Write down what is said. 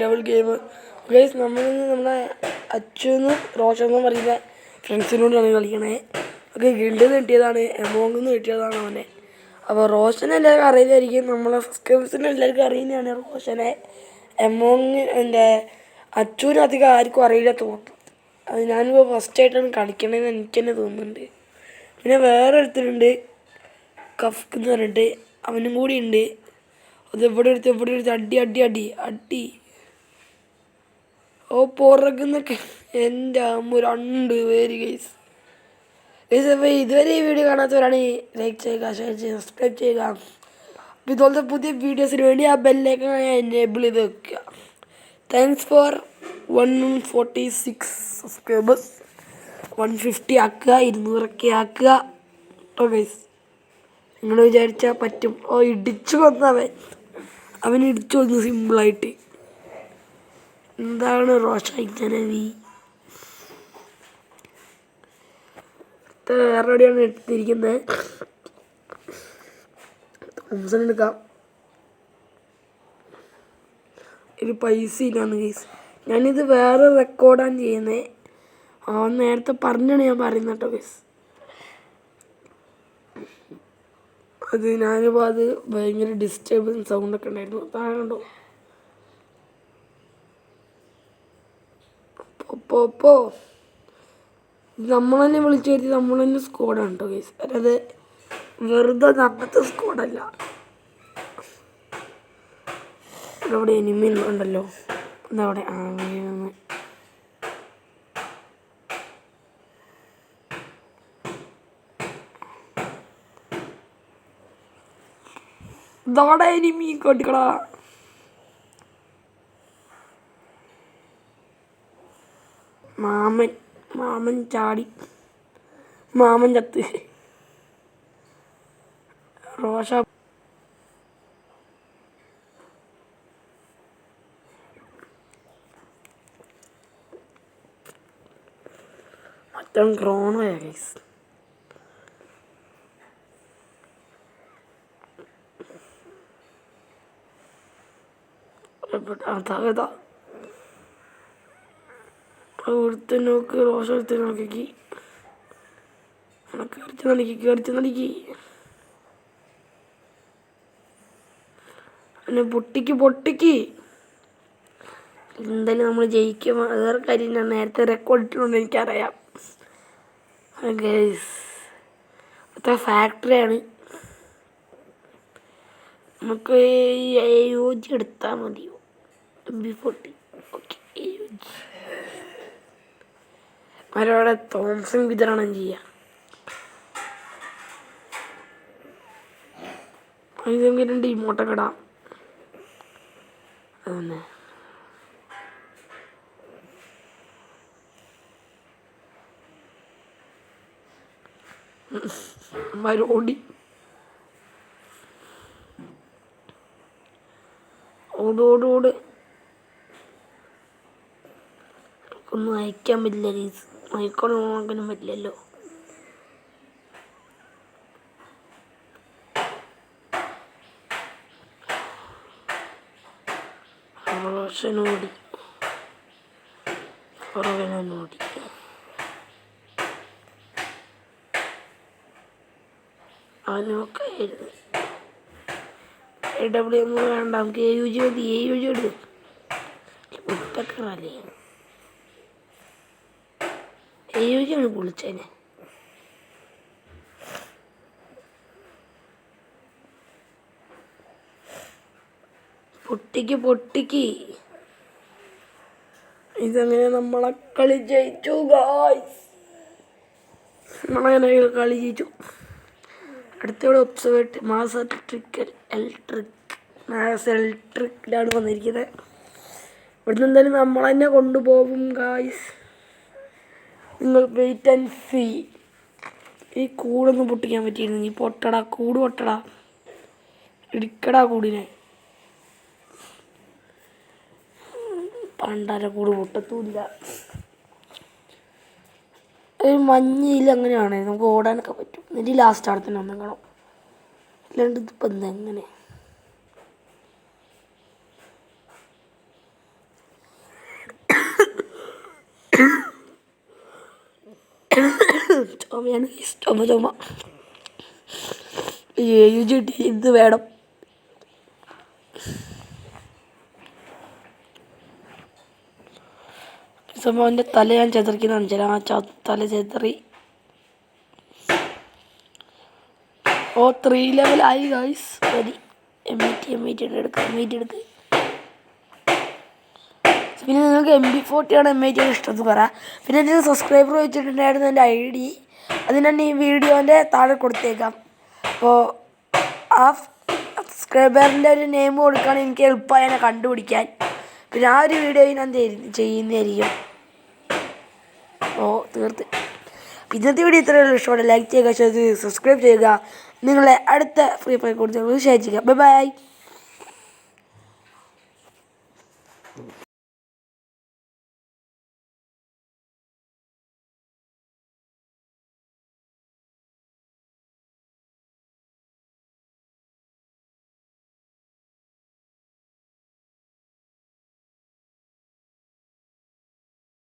Level game guys നമ്മൾ നമ്മുടെ അച്ഛനും റോഷനും പറയുന്ന ഫ്രണ്ട്സിനോടാണ് കളിക്കണേ. ഒക്കെ ഗിൽഡിൽ നിന്ന് കിട്ടിയതാണ് എമോങ്ങിൽ നിന്ന് കിട്ടിയതാണ് അവനെ. അപ്പോൾ റോഷൻ എല്ലാവർക്കും അറിയില്ലായിരിക്കും നമ്മളെ സബ്സ്ക്രൈബേഴ്സിന് എല്ലാവർക്കും അറിയുന്നതാണ് റോഷനെ. എമോങ് എന്റെ അച്ഛനും അധികം ആർക്കും അറിയില്ല തോന്നുന്നു അത് ഞാനിപ്പോൾ ഫസ്റ്റ് ആയിട്ടാണ് കളിക്കണതെന്ന് എനിക്ക് തന്നെ തോന്നുന്നുണ്ട്. പിന്നെ വേറെ ഒരുത്തരുണ്ട് കഫ്ക്ക് എന്ന് പറഞ്ഞിട്ട് അവനും കൂടി ഉണ്ട്. അത് എവിടെ എടുത്ത് എവിടെ എടുത്ത്? അടി അടി അടി അടി. ഓ പുറകുന്നൊക്കെ. എന്റെ അമ്മ രണ്ട് പേര് ഗൈസ് ഗൈസ് അപ്പോൾ ഇതുവരെ ഈ വീഡിയോ കാണാത്തവരാണ് ലൈക്ക് ചെയ്യുക ഷെയർ ചെയ്യുക സബ്സ്ക്രൈബ് ചെയ്യുക. അപ്പോൾ ഇതുപോലത്തെ പുതിയ വീഡിയോസിന് വേണ്ടി ആ ബെല്ലേക്ക് എനേബിൾ ചെയ്ത് വെക്കുക. Thanks for one forty six subscribers one fifty ആക്കുക ഇരുന്നൂറൊക്കെ ആക്കുക. കേട്ടോ ഗൈസ് നിങ്ങൾ വിചാരിച്ചാൽ പറ്റും. ഓ ഇടിച്ചു കൊന്നവൻ. അവൻ ഇടിച്ചു വന്നു സിമ്പിളായിട്ട്. എന്താണ് റോഷായിക്കാൻ നീ? വേറെവിടെയാണ് എടുത്തിരിക്കുന്നത്? എടുക്കാം. ഒരു പൈസ ഇല്ലാന്ന് കേസ് ഞാനിത് വേറെ റെക്കോർഡാണ് ചെയ്യുന്നത് അവൻ നേരത്തെ പറഞ്ഞാണ് ഞാൻ പറയുന്നത് കേട്ടോ കേസ് അത് ഞാനിപ്പോൾ അത് ഭയങ്കര ഡിസ്റ്റർബൻസ് സൗണ്ടൊക്കെ ഉണ്ടായിരുന്നു. താഴെ കണ്ടോ? പോ, പോ നമ്മൾ തന്നെ വിളിച്ചു വരുത്തി. നമ്മൾ തന്നെ സ്കോഡാണ് കേട്ടോ ഗൈസ് അതായത് വെറുതെ നടത്ത സ്കോഡല്ല അവിടെ എനിമി ഉണ്ടല്ലോ. അതവിടെ ആ വീഴുന്നു. ഇനി മീൻ കൊട്ടിക്കടാ മാമൻ മാമൻ ചാടി. മാമൻ ചത്ത്. റോഷ. മൊത്തം ക്രോണോയാ ഗൈസ് അതാ പ്രവൃത്തി നോക്ക് റോഷ നോക്കി. കയറിച്ച് നടിക്ക് കയറിച്ച് നടിക്ക് പിന്നെ പൊട്ടിക്ക് പൊട്ടിക്ക്. എന്തായാലും നമ്മൾ ജയിക്കും. വേറെ കാര്യം ഞാൻ നേരത്തെ റെക്കോർഡ് ഇട്ടിട്ടുണ്ട് എനിക്കറിയാം. ഗൈസ് അത്ര ഫാക്ടറിയാണ് നമുക്ക് യോജി എടുത്താൽ മതിയോ ബി ഫോർട്ടി ഓക്കെ അവരവിടെ തോംസൺ വിതരണം ചെയ്യാം. ഇത് നമുക്ക് രണ്ട് ഇമോട്ടൊക്കെ ഇടാം അതന്നെ മരോടി ഓടോടോട് ഒന്നും അയക്കാൻ പറ്റില്ല ഗീസ് മയക്കോണം ഓണാക്കാനും പറ്റില്ലല്ലോ. റോഷനോടി പുറകനോടി അവനൊക്കെ ഒന്നും വേണ്ട നമുക്ക് എ യു ജി മതി എ യു ജി എടു മുട്ടക്കറല്ലേ എ പൊളിച്ചതിന് പൊട്ടിക്ക് പൊട്ടിക്ക്. ഇതങ്ങനെ നമ്മളെ കളി ജയിച്ചു ഗായ്സ് നമ്മളങ്ങനെ കളി ജയിച്ചു. അടുത്തവിടെ ഒബ്സർവേറ്റ് മാസ് ട്രിക്കൽ ഇലക്ട്രിക് മാസ് ഇലക്ട്രിക്കിലാണ് വന്നിരിക്കുന്നത്. ഇവിടുന്ന് എന്തായാലും നമ്മളെന്നെ കൊണ്ടുപോകും ഗായ്സ് നിങ്ങൾ വെയിറ്റ് ആൻഡ് സീ ഈ കൂടൊന്നും പൊട്ടിക്കാൻ നീ പൊട്ടടാ കൂട് പൊട്ടടാ. ഇടിക്കടാ കൂടിനെ. പണ്ടാര കൂട് പൊട്ടത്തുമില്ല. ഒരു മഞ്ഞയിൽ അങ്ങനെയാണ് നമുക്ക് ഓടാനൊക്കെ പറ്റും. എന്നിട്ട് ലാസ്റ്റ് അവിടെ തന്നെ ഒന്നെങ്ങണം അല്ലാണ്ട് ഇതിപ്പോൾ എന്താ എങ്ങനെ Mm-hmm. ചുമയാണ് ചുമ ചുമ യു ജി ടി ഇത് വേണം? സംഭവന്റെ തല ഞാൻ ചെതറിക്കുന്നതാണ് ചില ആ തല ചെതറി. ഓ ത്രീ ലെവൽ ആയി ഗൈസ് മതി. M I T M I T എടുക്കുക എം ഐ ടി എടുക്കുക പിന്നെ നിങ്ങൾക്ക് എം ബി ഫോർട്ടിയാണ് എം ഐ ടി പറ. പിന്നെ എന്റെ സബ്സ്ക്രൈബർ വെച്ചിട്ടുണ്ടായിരുന്നു എന്റെ ഐ ഡി അതിന് തന്നെ ഈ വീഡിയോന്റെ താഴെ കൊടുത്തേക്കാം. അപ്പോൾ ആ സബ്സ്ക്രൈബറിന്റെ ഒരു നെയിം കൊടുക്കുകയാണെങ്കിൽ എനിക്ക് എളുപ്പമായി എന്നെ കണ്ടുപിടിക്കാൻ. പിന്നെ ആ ഒരു വീഡിയോ ഞാൻ ചെയ്യുന്നതായിരിക്കും. ഓ തീർത്ത്. ഇന്നത്തെ വീഡിയോ ഇത്രയുള്ള ഇഷ്ടമാണ് ലൈക്ക് ചെയ്യുക ഷെയർ ചെയ്യുക സബ്സ്ക്രൈബ് ചെയ്യുക. നിങ്ങളെ അടുത്ത ഫ്രീ ഫയർ കൊടുത്ത് ഷെയർ ചെയ്യുക ബൈ ബൈ